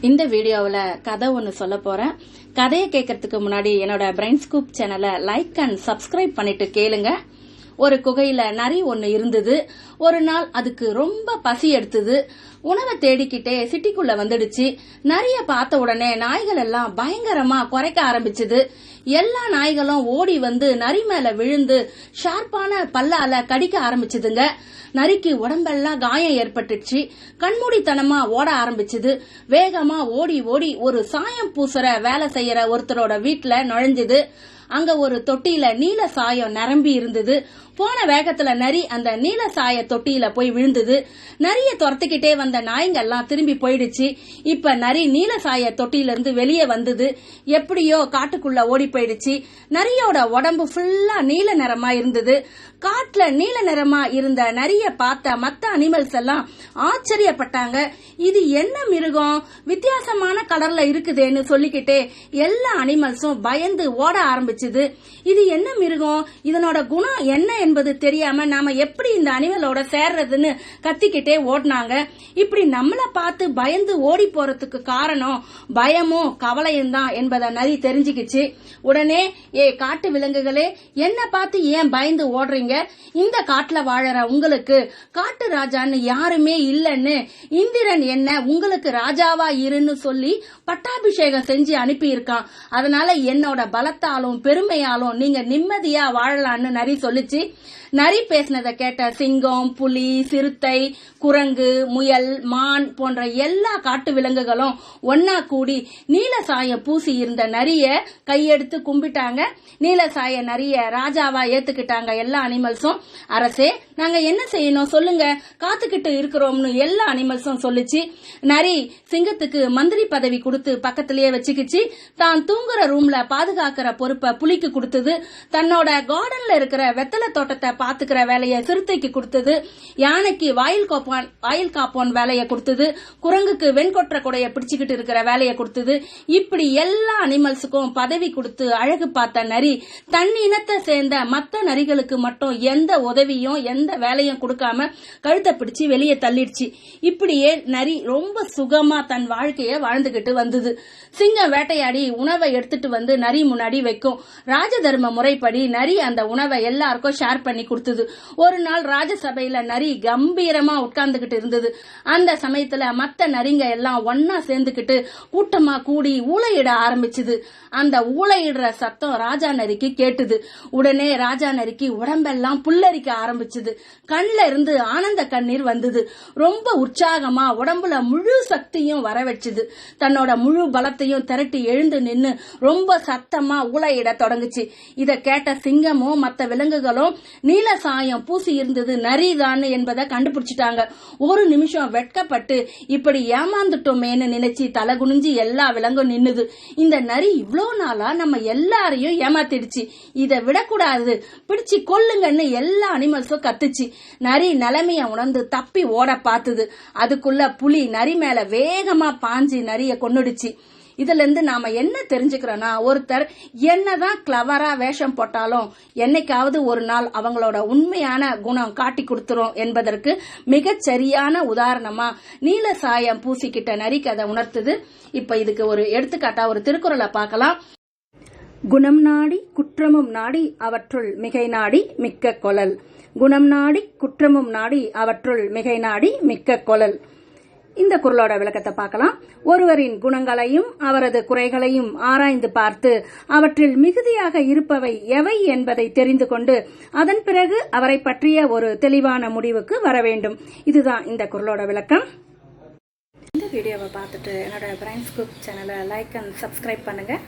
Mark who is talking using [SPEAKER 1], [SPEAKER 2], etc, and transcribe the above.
[SPEAKER 1] இந்த வீடியோவில் கதை ஒன்று சொல்ல போறேன். கதையை கேட்கறதுக்கு முன்னாடி என்னோட பிரைன் ஸ்கூப் சேனலை லைக் அண்ட் சப்ஸ்கிரைப் பண்ணிட்டு கேளுங்க. ஒரு குகையில நரி ஒன்று இருந்தது. ஒரு நாள் அதுக்கு ரொம்ப பசி எடுத்தது. உணவை தேடிக்கிட்டே சிட்டிக்குள்ள வந்துடுச்சு. நரிய பார்த்த உடனே நாய்கள் எல்லாம் பயங்கரமா குறைக்க ஆரம்பிச்சது. எல்லா நாய்களும் ஓடி வந்து நரி மேல விழுந்து ஷார்ப்பான பல்லால கடிக்க ஆரம்பிச்சதுங்க. நரிக்கு உடம்பெல்லாம் காயம் ஏற்பட்டுச்சு. கண்மூடித்தனமா ஓட ஆரம்பிச்சது. வேகமா ஓடி ஓடி ஒரு சாயம் பூசுற வேலை செய்யற ஒருத்தரோட வீட்டுல நுழைஞ்சது. அங்க ஒரு தொட்டியில நீல சாயம் நிரம்பி இருந்தது. போன வேகத்துல நரி அந்த நீல சாய தொட்டியில போய் விழுந்தது. நரிய துரத்துக்கிட்டே வந்த நாய்ங்கெல்லாம் திரும்பி போயிடுச்சு. இப்ப நரி நீல சாய தொட்டியில இருந்து வெளியே வந்தது. எப்படியோ காட்டுக்குள்ள ஓடி போயிடுச்சு. நரியோட உடம்பு ஃபுல்லா நீல நிறமா இருந்தது. காட்டுல நீல நிறமா இருந்த நிறைய பார்த்த மத்த அனிமல்ஸ் எல்லாம் ஆச்சரியப்பட்டாங்க. இது என்ன மிருகம்? வித்தியாசமான கலர்ல இருக்குதேன்னு சொல்லிக்கிட்டே எல்லா அனிமல்ஸும் பயந்து ஓட ஆரம்பிச்சது. இது என்ன மிருகம்? இதனோட குணம் என்ன என்பது தெரியாம நாம எப்படி இந்த அனிமலோட சேர்றதுன்னு கத்திக்கிட்டே ஓடினாங்க. இப்படி நம்மள பார்த்து பயந்து ஓடி போறதுக்கு காரணம் பயமும் கவலையும் தான் என்பதை நரி தெரிஞ்சுக்கிச்சு. உடனே ஏ காட்டு விலங்குகளே என்ன பார்த்து ஏன் பயந்து ஓடுறீங்க? இந்த காட்டுல வாழற உங்களுக்கு காட்டு ராஜான்னு யாருமே இல்லைன்னு இந்திரன் என்ன உங்களுக்கு ராஜாவா இருன்னு சொல்லி பட்டாபிஷேகம் செஞ்சு அனுப்பியிருக்கான். அதனால என்னோட பலத்தாலும் பெருமையாலும் நீங்க நிம்மதியா வாழலாம்னு நரி சொல்லிச்சு. நரி பேசினதை கேட்ட சிங்கம் புலி சிறுத்தை குரங்கு முயல் மான் போன்ற எல்லா காட்டு விலங்குகளும் ஒன்னா கூடி நீல சாயம் பூசி இருந்த நரிய கையெடுத்து கும்பிட்டாங்க. நீல சாய நரிய ராஜாவா ஏத்துக்கிட்டாங்க எல்லா அனிமல்ஸும் அரசே நாங்க என்ன செய்யணும்? சொல்லுங்க. காத்துக்கிட்டு இருக்கிறோம்னு எல்லா அனிமல்ஸும் சொல்லுச்சு. நரி சிங்கத்துக்கு மந்திரி பதவி கொடுத்து பக்கத்திலேயே வச்சுக்கிச்சு. தான் தூங்குற ரூம்ல பாதுகாக்கிற பொறுப்பை புலிக்கு கொடுத்தது. தன்னோட கார்டன்ல இருக்கிற வெத்தலை தோட்டத்தை பாத்துக்கிற வேலையை சிறுத்தைக்கு கொடுத்தது. யானைக்கு வாயில் காப்பான் வாயில் காப்பான் வேலையை கொடுத்தது. குரங்குக்கு வெண்கொற்ற கொடைய பிடிச்சுக்கிட்டு இருக்கிற வேலையை கொடுத்தது. இப்படி எல்லா அனிமல்ஸுக்கும் பதவி கொடுத்து அழகு பார்த்த நரி தன் இனத்தை சேர்ந்த மற்ற நரிகளுக்கு மட்டும் எந்த உதவியும் எந்த வேலையும் கொடுக்காம கழுத்தை பிடிச்சு வெளியே தள்ளிடுச்சு. இப்படியே நரி ரொம்ப சுகமா தன் வாழ்க்கைய வாழ்ந்துகிட்டு வந்தது. சிங்கம் வேட்டையாடி உணவை எடுத்துட்டு வந்து நரி முன்னாடி வைக்கும். ராஜதர்ம முறைப்படி நரி அந்த உணவை எல்லாருக்கும் ஷேர் பண்ணி கொடுத்தது. ஒரு நாள் ராஜசபையில நரி கம்பீரமா உட்கார்ந்துகிட்டு இருந்தது. அந்த சமயத்துல மத்த நரிங்க எல்லாம் ஒன்னா சேர்ந்துகிட்டு கூட்டமா கூடி ஊளையிட ஆரம்பிச்சது. அந்த ஊளையிடுற சத்தம் ராஜா நரிக்கு கேட்டுது. உடனே ராஜா நரிக்கு உடம்பெல்லாம் புல்லரிக்க ஆரம்பிச்சது. கண்ல இருந்து ஆனந்த கண்ணீர் வந்தது. ரொம்ப உற்சாகமா உடம்புல முழு சக்தியும் வர வச்சுது தன்னோட முழு பலத்தையும் திரட்டி எழுந்து நின்னு ரொம்ப சத்தமா உலையிட தொடங்குச்சு. இத கேட்ட சிங்கமும் மத்த விலங்குகளும் நீல சாயம் பூசி இருந்தது நரிதான் என்பதை கண்டுபிடிச்சிட்டாங்க. ஒரு நிமிஷம் வெட்கப்பட்டு இப்படி ஏமாந்துட்டோமேன்னு நினைச்சு தலை குனிஞ்சு எல்லா விலங்கும் நின்னுது. இந்த நரி இவ்வளோ நாளா நம்ம எல்லாரையும் ஏமாத்திடுச்சு. இதை விடக்கூடாது. பிடிச்சு கொல்லுங்கன்னு எல்லா அனிமல்ஸும் கத்துச்சு நரி நிலைமைய உணர்ந்து தப்பி ஓட பார்த்தது. அதுக்குள்ள புலி நரி மேல வேகமா பாஞ்சு நரிய கொன்னுடுச்சு. இதுல இருந்து நாம என்ன தெரிஞ்சுக்கிறோம்னா ஒருத்தர் என்னதான் கிளவரா வேஷம் போட்டாலும் என்னைக்காவது ஒரு நாள் அவங்களோட உண்மையான குணம் காட்டி கொடுத்துரும் என்பதற்கு மிகச் சரியான உதாரணமா நீல சாயம் பூசிக்கிட்ட நரிக்கு அதை உணர்த்துது. இப்ப இதுக்கு ஒரு எடுத்துக்காட்டா ஒரு திருக்குறளை பார்க்கலாம். குணம் நாடி குற்றமும் நாடி அவற்றுள் மிகை நாடி மிக்க கொலல். குணம் நாடி குற்றமும் நாடி அவற்றுள் மிகை நாடி மிக்க கொலல். இந்த குரலோட விளக்கத்தை பார்க்கலாம். ஒருவரின் குணங்களையும் அவரது குறைகளையும் ஆராய்ந்து பார்த்து அவற்றில் மிகுதியாக இருப்பவை எவை என்பதை தெரிந்து கொண்டு அதன் பிறகு அவரை பற்றிய ஒரு தெளிவான முடிவுக்கு வர வேண்டும். இதுதான் இந்த குரலோட விளக்கம். இந்த வீடியோவை பார்த்துட்டு என்னோட பிரைன்ஸ் குரூப் சேனலை லைக் அண்ட் சப்ஸ்கிரைப் பண்ணுங்கள்